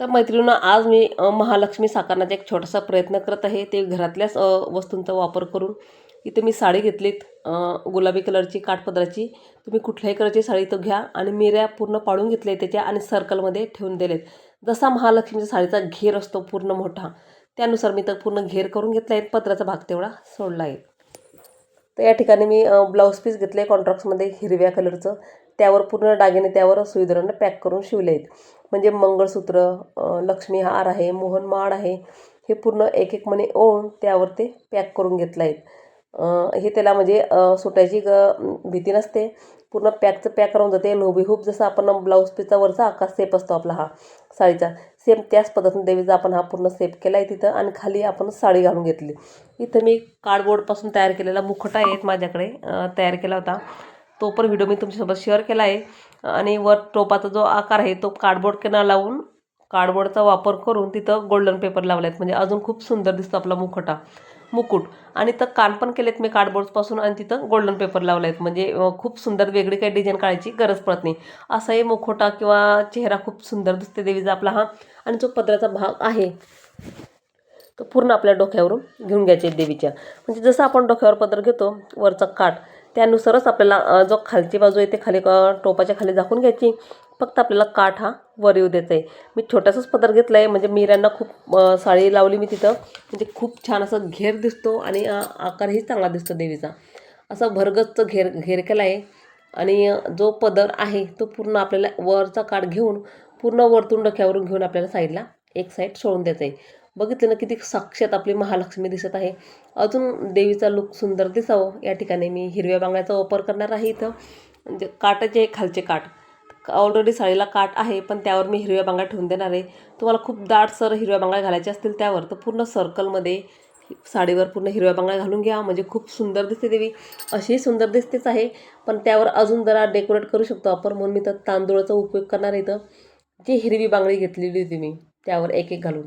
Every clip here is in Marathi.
तर मैत्रिणीनं आज मी महालक्ष्मी साकारण्याचा एक छोटासा प्रयत्न करत आहे. ते घरातल्याच वस्तूंचा वापर करून. इथे मी साडी घेतलीत गुलाबी कलरची काठपदराची. तुम्ही कुठल्याही कलरची साडी तो घ्या आणि मिऱ्या पूर्ण पाडून घेतले त्याच्या आणि सर्कलमध्ये ठेवून दिलेत. जसा महालक्ष्मीच्या साडीचा घेर असतो पूर्ण मोठा त्यानुसार मी तर पूर्ण घेर करून घेतला आहे. पत्राचा भाग तेवढा सोडला आहे. तर या ठिकाणी मी ब्लाऊज पीस घेतले कॉन्ट्राक्ट्समध्ये हिरव्या कलरचं. त्यावर पूर्ण दागिने त्यावर सुईदरानं पॅक करून शिवले आहेत. म्हणजे मंगळसूत्र लक्ष्मी हार आहे मोहनमाळ आहे हे पूर्ण एक एक मने ओळून त्यावर ते पॅक करून घेतलं आहेत. हे त्याला म्हणजे सुटायची ग भीती नसते. पूर्ण पॅकचं पॅक राहून जाते. लोबीहूप जसं आपण ब्लाऊज पीसचा वरचा आकार सेप असतो आपला हा साडीचा. सेम त्याच पद्धतीने देवीचा आपण हा पूर्ण सेप केला आहे तिथं आणि खाली आपण साडी घालून घेतली. इथं मी कार्डबोर्डपासून तयार केलेला मुखटा आहे माझ्याकडे तयार केला होता. तो पण व्हिडिओ मी तुमच्यासोबत शेअर केला आहे. आणि वर टोपाचा जो आकार आहे तो कार्डबोर्ड किनार लावून कार्डबोर्डचा वापर करून तिथं गोल्डन पेपर लावला आहेत म्हणजे अजून खूप सुंदर दिसतो आपला मुखटा मुकुट. आणि तर कान पण केलेत मी कार्डबोर्डपासून आणि तिथं गोल्डन पेपर लावला आहेत म्हणजे खूप सुंदर वेगळी काही डिझाईन काढायची गरज पडत नाही. असाही मुखोटा किंवा चेहरा खूप सुंदर दिसते देवीचा आपला हा. आणि जो पदराचा भाग आहे तो पूर्ण आपल्या डोक्यावरून घेऊन घ्यायचे देवीच्या. म्हणजे जसं आपण डोक्यावर पदर घेतो वरचा काठ त्यानुसारच आपल्याला जो खालची बाजू आहे ते खाली टोपाच्या खाली झाकून घ्यायची. फक्त आपल्याला काठ हा वर येऊ द्यायचा आहे मी छोटासाच पदर घेतला आहे म्हणजे मिऱ्यांना खूप साडी लावली मी तिथं. म्हणजे खूप छान असं घेर दिसतो आणि आकारही चांगला दिसतो देवीचा. असा भरगच्च घेर घेर केला आहे आणि जो पदर आहे तो पूर्ण आपल्याला वरचा काठ घेऊन पूर्ण वरतून डोक्यावरून घेऊन आपल्याला साईडला एक साईड सोडून द्यायचं आहे बघितलं ना किती साक्षात आपली महालक्ष्मी दिसत आहे. अजून देवीचा लुक सुंदर दिसावं. या ठिकाणी मी हिरव्या बांगड्याचा वापर करणार आहे इथं. म्हणजे काटाचे खालचे काठ. ऑलरेडी साडीला काठ आहे पण त्यावर मी हिरव्या बांगड्या ठेवून देणार आहे. तुम्हाला खूप दाटसर हिरव्या बांगा घालायच्या असतील त्यावर तर पूर्ण सर्कलमध्ये साडीवर पूर्ण हिरव्या बांगड्या घालून घ्या. म्हणजे खूप सुंदर दिसते देवी. अशी सुंदर दिसतेच आहे पण त्यावर अजून जरा डेकोरेट करू शकतो आपण म्हणून मी तर तांदूळाचा उपयोग करणार आहे इथं. जी हिरवी बांगडी घेतलेली होती मी त्यावर एक एक घालून.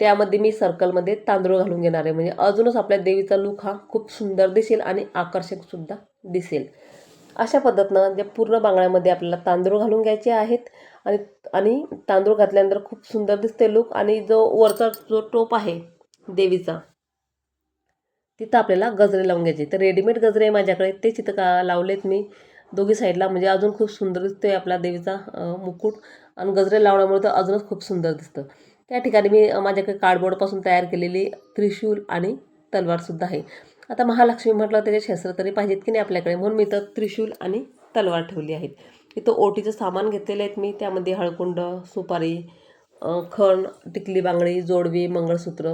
त्यामध्ये मी सर्कलमध्ये तांदूळ घालून घेणार आहे. म्हणजे अजूनच आपल्या देवीचा लुक हा खूप सुंदर दिसेल आणि आकर्षकसुद्धा दिसेल. अशा पद्धतीनं जे पूर्ण बांगड्यामध्ये आपल्याला तांदूळ घालून घ्यायचे आहेत आणि आणि तांदूळ घातल्यानंतर खूप सुंदर दिसते लुक आणि जो वरचा जो टोप आहे देवीचा तिथं आपल्याला गजरे लावून घ्यायचे. तर रेडीमेड गजरे माझ्याकडे तेच इथं का लावलेत मी. दोघी साईडला म्हणजे अजून खूप सुंदर दिसतोय आपला देवीचा मुकुट. आणि गजरे लावण्यामुळे तर अजूनच खूप सुंदर दिसतं. त्या ठिकाणी मी माझ्याकडे कार्डबोर्डपासून तयार केलेली त्रिशूल आणि तलवारसुद्धा आहे. आता महालक्ष्मी म्हटलं त्याचे शस्त्र तरी पाहिजेत की नाही आपल्याकडे? म्हणून मी तर त्रिशूल आणि तलवार ठेवली आहेत. इथं ओटीचं सामान घेतलेलं आहेत मी. त्यामध्ये हळकुंड सुपारी खण टिकली बांगडी जोडवी मंगळसूत्र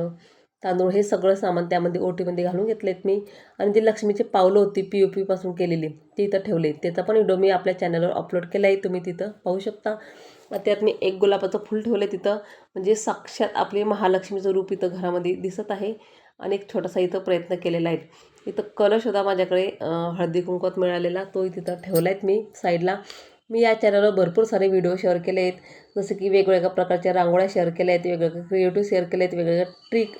तांदूळ हे सगळं सामान त्यामध्ये ओटीमध्ये घालून घेतलेत मी. आणि जी लक्ष्मीची पावलं होती पी ओ पीपासून केलेली ती इथं ठेवली त्याचा पण व्हिडिओ मी आपल्या चॅनलवर अपलोड केला आहे तुम्ही तिथं पाहू शकता. त्यात मी एक गुलाबाचं फूल ठेवलं आहे तिथं. म्हणजे साक्षात आपले महालक्ष्मीचं रूप इथं घरामध्ये दिसत आहे. आणि एक छोटासा इथं प्रयत्न केलेला आहे. इथं कलश होता माझ्याकडे हळदी कुंकवात मिळालेला तो तिथं ठेवला आहेत मी साईडला मी या चॅनलवर भरपूर सारे व्हिडिओ शेअर केले आहेत जसं की वेगवेगळ्या प्रकारच्या रांगोळ्या शेअर केल्या आहेत वेगवेगळ्या क्रिएटिव्ह शेअर केले आहेत वेगवेगळ्या ट्रिक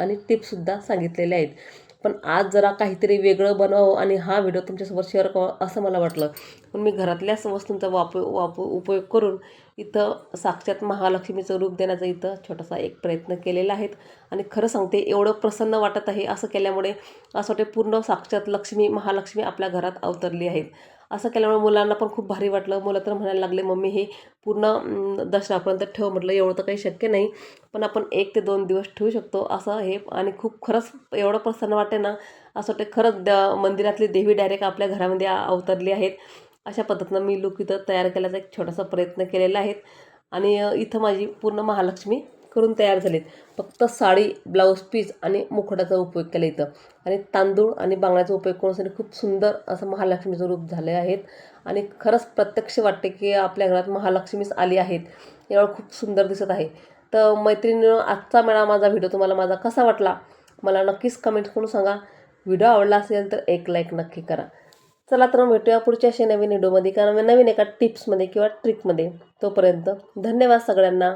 आणि टिप्ससुद्धा सांगितलेल्या आहेत. पण आज जरा काहीतरी वेगळं बनवावं आणि हा व्हिडिओ तुमच्यासोबत शेअर करावा असं मला वाटलं. पण मी घरातल्याच वस्तूंचा वापर वापर उपयोग करून इथं साक्षात महालक्ष्मीचं रूप देण्याचा इथं छोटासा एक प्रयत्न केलेला आहे. आणि खरं सांगते एवढं प्रसन्न वाटत आहे असं केल्यामुळे असं वाटते पूर्ण साक्षात लक्ष्मी महालक्ष्मी आपल्या घरात अवतरली आहेत. असं केल्यामुळे मुलांना पण खूप भारी वाटलं. मुलं तर म्हणायला लागले मम्मी हे पूर्ण अं, दसऱ्यापर्यंत ठेव म्हटलं. एवढं तर काही शक्य नाही पण आपण एक ते दोन दिवस ठेवू शकतो. असं हे आणि खूप खरंच एवढं प्रसन्न वाटते ना असं वाटते खरंच द मंदिरातली देवी डायरेक्ट आपल्या घरामध्ये अवतरली आहेत. अशा पद्धतीनं मी लुक इथं तयार केल्याचा एक छोटासा प्रयत्न केलेला आहे. आणि इथं माझी पूर्ण महालक्ष्मी करून तयार झालेत. फक्त साडी ब्लाऊज पीस आणि मुखडाचा उपयोग केला इथं. आणि तांदूळ आणि बांगड्याचा उपयोग करूनसाठी खूप सुंदर असं महालक्ष्मीचं रूप झाले आहेत. आणि खरंच प्रत्यक्ष वाटते की आपल्या घरात महालक्ष्मीच आली आहेत. यावर खूप सुंदर दिसत आहे. तर मैत्रिणीनं आजचा मेळा माझा व्हिडिओ तुम्हाला माझा कसा वाटला? मला नक्कीच कमेंट करून सांगा. व्हिडिओ आवडला असेल तर एक लाईक नक्की करा. चला तर मग भेटूया पुढच्या अशा नवीन व्हिडिओमध्ये कारण नवीन एका टिप्समध्ये किंवा ट्रिकमध्ये तोपर्यंत धन्यवाद सगळ्यांना.